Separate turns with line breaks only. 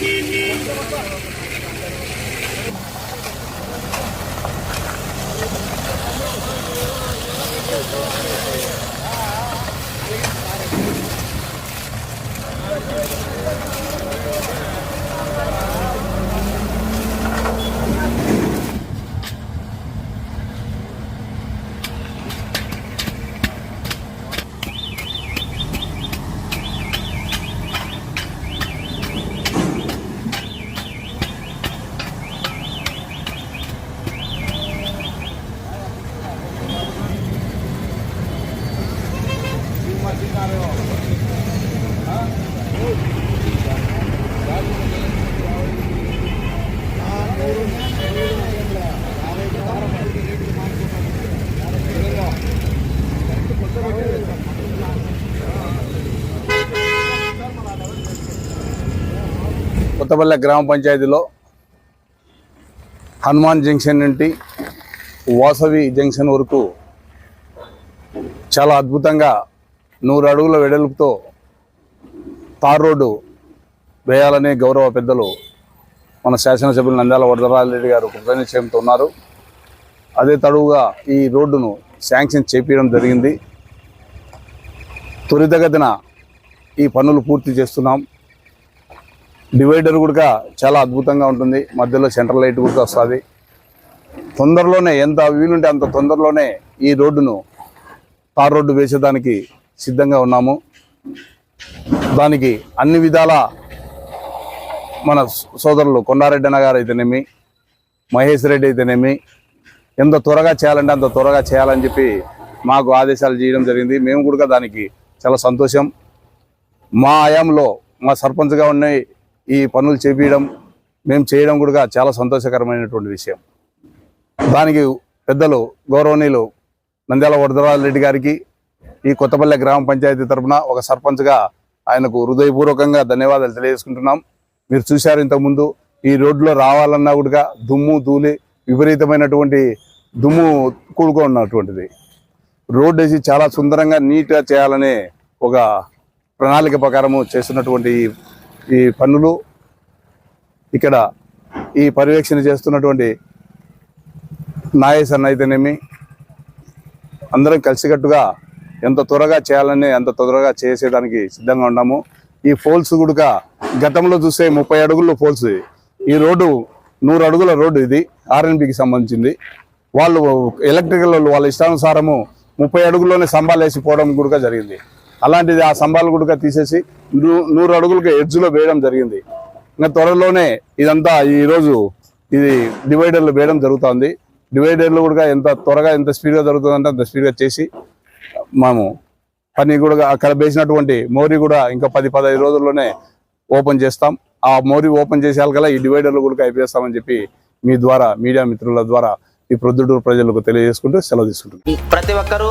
Thank you. Kothapalle గ్రామ పంచాయతీలో Hanuman junction నుండి వాసవి జంక్షన్ వరకు చాలా అద్భుతంగా నూరు అడుగుల వెడల్పుతో తార్ రోడ్డు వేయాలని గౌరవ పెద్దలు మన శాసనసభ్యులు నంద్యాల వరదరాజరెడ్డి గారు కృతనిశ్చయంతో ఉన్నారు. అదే తడువుగా ఈ రోడ్డును శాంక్షన్ చేపించడం జరిగింది. త్వరితగతిన ఈ పనులు పూర్తి చేస్తున్నాం. డివైడర్ కూడా చాలా అద్భుతంగా ఉంటుంది. మధ్యలో సెంట్రల్ లైట్ కూడా వస్తుంది. తొందరలోనే ఎంత వీలుంటే అంత తొందరలోనే ఈ రోడ్డును తార్ రోడ్డు వేసేదానికి సిద్ధంగా ఉన్నాము. దానికి అన్ని విధాల మన సోదరులు కొండారెడ్డి అన్న గారు అయితేనేమి మహేష్ రెడ్డి అయితేనేమి ఎంత త్వరగా చేయాలంటే అంత త్వరగా చేయాలని చెప్పి మాకు ఆదేశాలు చేయడం జరిగింది. మేము కూడా దానికి చాలా సంతోషం. మా ఆయాంలో మా సర్పంచ్గా ఉన్నాయి ఈ పనులు చేపించడం మేము చేయడం కూడా చాలా సంతోషకరమైనటువంటి విషయం. దానికి పెద్దలు గౌరవనీయులు నంద్యాల వరదరాజు రెడ్డి గారికి ఈ కొత్తపల్లె గ్రామ పంచాయతీ తరపున ఒక సర్పంచ్గా ఆయనకు హృదయపూర్వకంగా ధన్యవాదాలు తెలియజేసుకుంటున్నాం. మీరు చూశారు ఇంతకుముందు ఈ రోడ్లో రావాలన్నా కూడా దుమ్ము ధూళి విపరీతమైనటువంటి దుమ్ము కూడుకో ఉన్నటువంటిది రోడ్ వేసి చాలా సుందరంగా నీట్గా చేయాలనే ఒక ప్రణాళిక ప్రకారము చేస్తున్నటువంటి ఈ- పనులు ఇక్కడ ఈ పర్యవేక్షణ చేస్తున్నటువంటి నాయస్ అన్న అయితేనేమి అందరం కలిసికట్టుగా ఎంత త్వరగా చేయాలని ఎంత త్వరగా చేసేదానికి సిద్ధంగా ఉన్నాము. ఈ ఫోల్స్ కూడా గతంలో చూస్తే ముప్పై అడుగుల ఫోల్స్. ఈ రోడ్డు నూరు అడుగుల రోడ్డు ఇది ఆర్ఎన్బికి సంబంధించింది. వాళ్ళు ఎలక్ట్రికల్ వాళ్ళు వాళ్ళ ఇష్టానుసారము ముప్పై అడుగుల్లోనే స్తంభాలు వేసి పోవడం కూడా జరిగింది. అలాంటిది ఆ స్తంభాలు కూడా తీసేసి నూ- నూరు అడుగులకి ఎడ్జ్లో వేయడం జరిగింది. ఇంకా త్వరలోనే ఇదంతా ఈరోజు ఇది డివైడర్లు వేయడం జరుగుతుంది. డివైడర్లు కూడా ఎంత త్వరగా ఎంత స్పీడ్గా జరుగుతుందంటే అంత స్పీడ్గా చేసి మేము పని కూడా అక్కడ వేసినటువంటి మోరీ కూడా ఇంకా పది పదహైదు రోజుల్లోనే ఓపెన్ చేస్తాం. ఆ మోరీ ఓపెన్ చేసేయాలకల్లా ఈ డివైడర్లు కూడా అయిపోయేస్తామని చెప్పి మీ ద్వారా మీడియా మిత్రుల ద్వారా ఈ ప్రొద్దుటూరు ప్రజలకు తెలియజేసుకుంటూ సెలవు తీసుకుంటున్నాం.
ప్రతి ఒక్కరూ